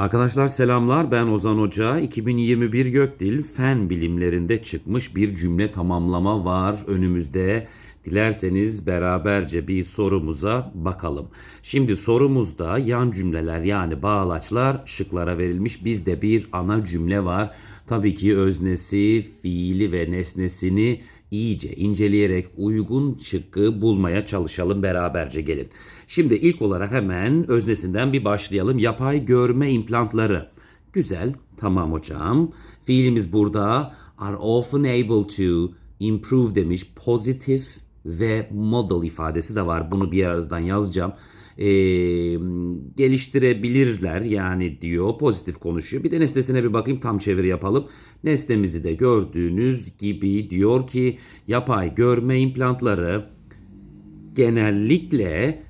Arkadaşlar selamlar ben Ozan Hoca. 2021 Gökdil Fen Bilimlerinde çıkmış bir cümle tamamlama var önümüzde. Dilerseniz beraberce bir sorumuza bakalım. Şimdi sorumuzda yan cümleler yani bağlaçlar şıklara verilmiş. Bizde bir ana cümle var. Tabii ki öznesi, fiili ve nesnesini iyice inceleyerek uygun şıkkı bulmaya çalışalım beraberce gelin. Şimdi ilk olarak hemen öznesinden bir başlayalım. Yapay görme implantları. Güzel. Tamam hocam. Fiilimiz burada are often able to improve demiş. Pozitif ve model ifadesi de var. Bunu bir arazdan yazacağım. Ee, geliştirebilirler yani diyor pozitif konuşuyor. Bir de nesnesine bir bakayım tam çeviri yapalım. Nesnemizi de gördüğünüz gibi diyor ki yapay görme implantları genellikle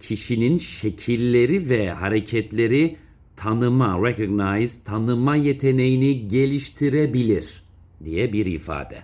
kişinin şekilleri ve hareketleri tanıma, recognize, tanıma yeteneğini geliştirebilir diye bir ifade.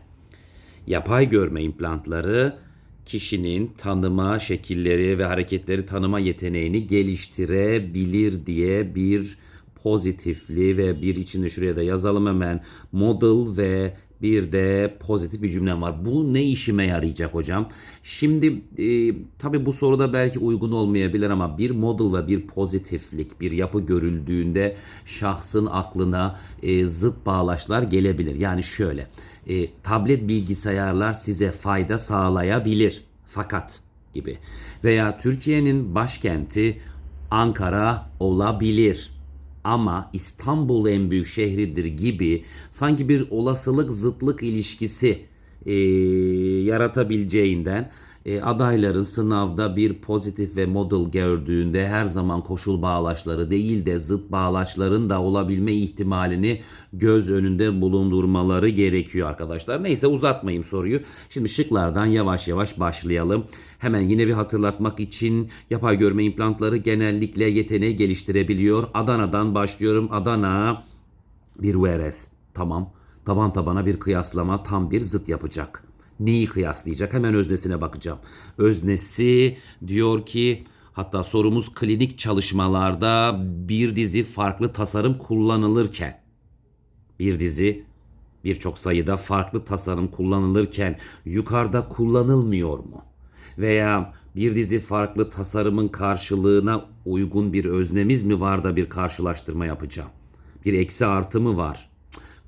Yapay görme implantları kişinin tanıma şekilleri ve hareketleri tanıma yeteneğini geliştirebilir diye bir pozitifli ve bir içinde şuraya da yazalım hemen model ve bir de pozitif bir cümlem var. Bu ne işime yarayacak hocam? Şimdi e, tabi bu soruda belki uygun olmayabilir ama bir model ve bir pozitiflik, bir yapı görüldüğünde şahsın aklına e, zıt bağlaçlar gelebilir. Yani şöyle, e, tablet bilgisayarlar size fayda sağlayabilir fakat gibi veya Türkiye'nin başkenti Ankara olabilir ama İstanbul en büyük şehridir gibi sanki bir olasılık zıtlık ilişkisi e, yaratabileceğinden e, adayların sınavda bir pozitif ve model gördüğünde her zaman koşul bağlaçları değil de zıt bağlaçların da olabilme ihtimalini göz önünde bulundurmaları gerekiyor arkadaşlar. Neyse uzatmayayım soruyu. Şimdi şıklardan yavaş yavaş başlayalım. Hemen yine bir hatırlatmak için yapay görme implantları genellikle yeteneği geliştirebiliyor. Adana'dan başlıyorum. Adana bir whereas. Tamam. Taban tabana bir kıyaslama tam bir zıt yapacak. Neyi kıyaslayacak? Hemen öznesine bakacağım. Öznesi diyor ki hatta sorumuz klinik çalışmalarda bir dizi farklı tasarım kullanılırken bir dizi birçok sayıda farklı tasarım kullanılırken yukarıda kullanılmıyor mu? Veya bir dizi farklı tasarımın karşılığına uygun bir öznemiz mi var da bir karşılaştırma yapacağım? Bir eksi artı mı var?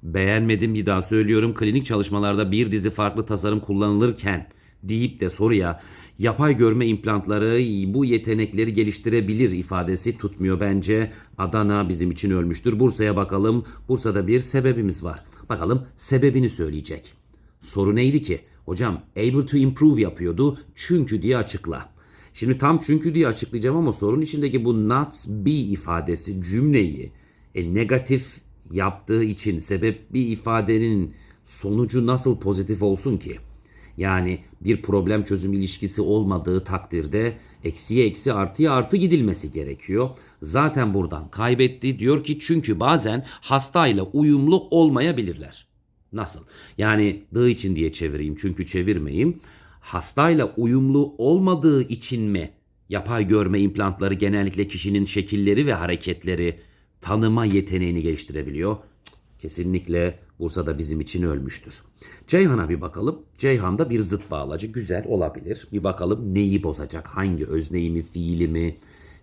Beğenmedim bir daha söylüyorum. Klinik çalışmalarda bir dizi farklı tasarım kullanılırken deyip de soruya yapay görme implantları bu yetenekleri geliştirebilir ifadesi tutmuyor bence. Adana bizim için ölmüştür. Bursa'ya bakalım. Bursa'da bir sebebimiz var. Bakalım sebebini söyleyecek. Soru neydi ki? Hocam able to improve yapıyordu. Çünkü diye açıkla. Şimdi tam çünkü diye açıklayacağım ama sorun içindeki bu not be ifadesi cümleyi e, negatif yaptığı için sebep bir ifadenin sonucu nasıl pozitif olsun ki? Yani bir problem çözüm ilişkisi olmadığı takdirde eksiye eksi artıya artı gidilmesi gerekiyor. Zaten buradan kaybetti diyor ki çünkü bazen hastayla uyumlu olmayabilirler. Nasıl? Yani dı için diye çevireyim çünkü çevirmeyeyim. Hastayla uyumlu olmadığı için mi yapay görme implantları genellikle kişinin şekilleri ve hareketleri tanıma yeteneğini geliştirebiliyor? Kesinlikle Bursa'da bizim için ölmüştür. Ceyhan'a bir bakalım. Ceyhan'da bir zıt bağlacı güzel olabilir. Bir bakalım neyi bozacak? Hangi özneyi mi, fiili mi,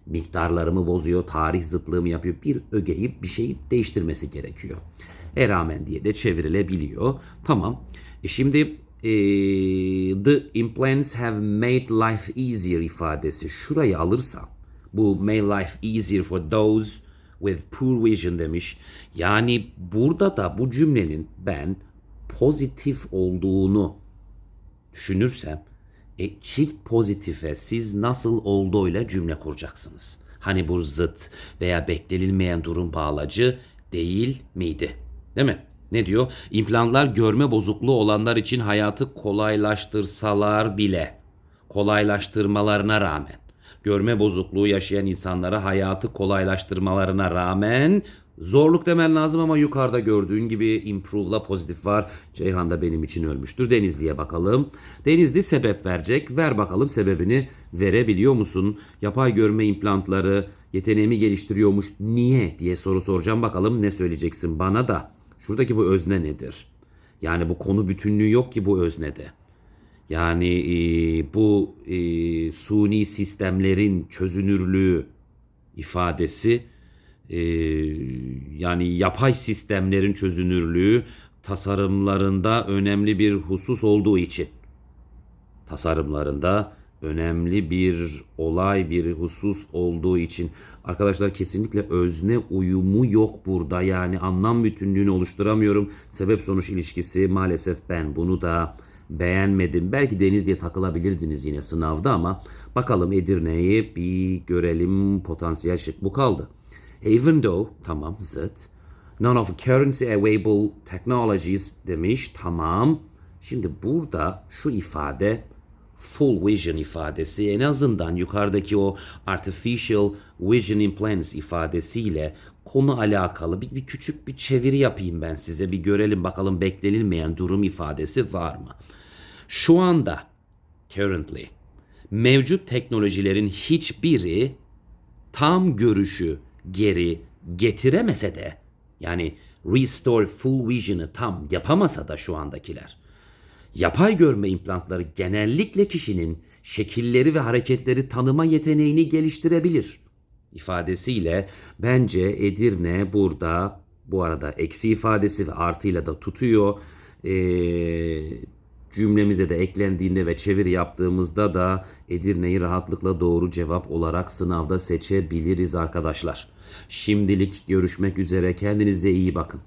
miktarlarımı bozuyor, tarih zıtlığı mı yapıyor? Bir ögeyi bir şeyi değiştirmesi gerekiyor. E rağmen diye de çevrilebiliyor. Tamam. E şimdi e, the implants have made life easier ifadesi şurayı alırsam bu made life easier for those with poor vision demiş. Yani burada da bu cümlenin ben pozitif olduğunu düşünürsem e, çift pozitife siz nasıl olduğuyla cümle kuracaksınız. Hani bu zıt veya beklenilmeyen durum bağlacı değil miydi? Değil mi? Ne diyor? İmplantlar görme bozukluğu olanlar için hayatı kolaylaştırsalar bile kolaylaştırmalarına rağmen görme bozukluğu yaşayan insanlara hayatı kolaylaştırmalarına rağmen zorluk demen lazım ama yukarıda gördüğün gibi improve'la pozitif var. Ceyhan da benim için ölmüştür. Denizli'ye bakalım. Denizli sebep verecek. Ver bakalım sebebini verebiliyor musun? Yapay görme implantları Yeteneğimi geliştiriyormuş. Niye diye soru soracağım. Bakalım ne söyleyeceksin bana da. Şuradaki bu özne nedir? Yani bu konu bütünlüğü yok ki bu öznede. Yani e, bu e, suni sistemlerin çözünürlüğü ifadesi e, yani yapay sistemlerin çözünürlüğü tasarımlarında önemli bir husus olduğu için tasarımlarında önemli bir olay, bir husus olduğu için arkadaşlar kesinlikle özne uyumu yok burada. Yani anlam bütünlüğünü oluşturamıyorum. Sebep sonuç ilişkisi maalesef ben bunu da beğenmedim. Belki Denizli'ye takılabilirdiniz yine sınavda ama bakalım Edirne'yi bir görelim. Potansiyel şık bu kaldı. Even though tamam zıt. None of currency available technologies demiş. Tamam. Şimdi burada şu ifade full vision ifadesi en azından yukarıdaki o artificial vision implants ifadesiyle konu alakalı bir, bir küçük bir çeviri yapayım ben size bir görelim bakalım beklenilmeyen durum ifadesi var mı? Şu anda currently mevcut teknolojilerin hiçbiri tam görüşü geri getiremese de yani restore full vision'ı tam yapamasa da şu andakiler Yapay görme implantları genellikle kişinin şekilleri ve hareketleri tanıma yeteneğini geliştirebilir. ifadesiyle bence Edirne burada bu arada eksi ifadesi ve artıyla da tutuyor. Ee, cümlemize de eklendiğinde ve çeviri yaptığımızda da Edirne'yi rahatlıkla doğru cevap olarak sınavda seçebiliriz arkadaşlar. Şimdilik görüşmek üzere. Kendinize iyi bakın.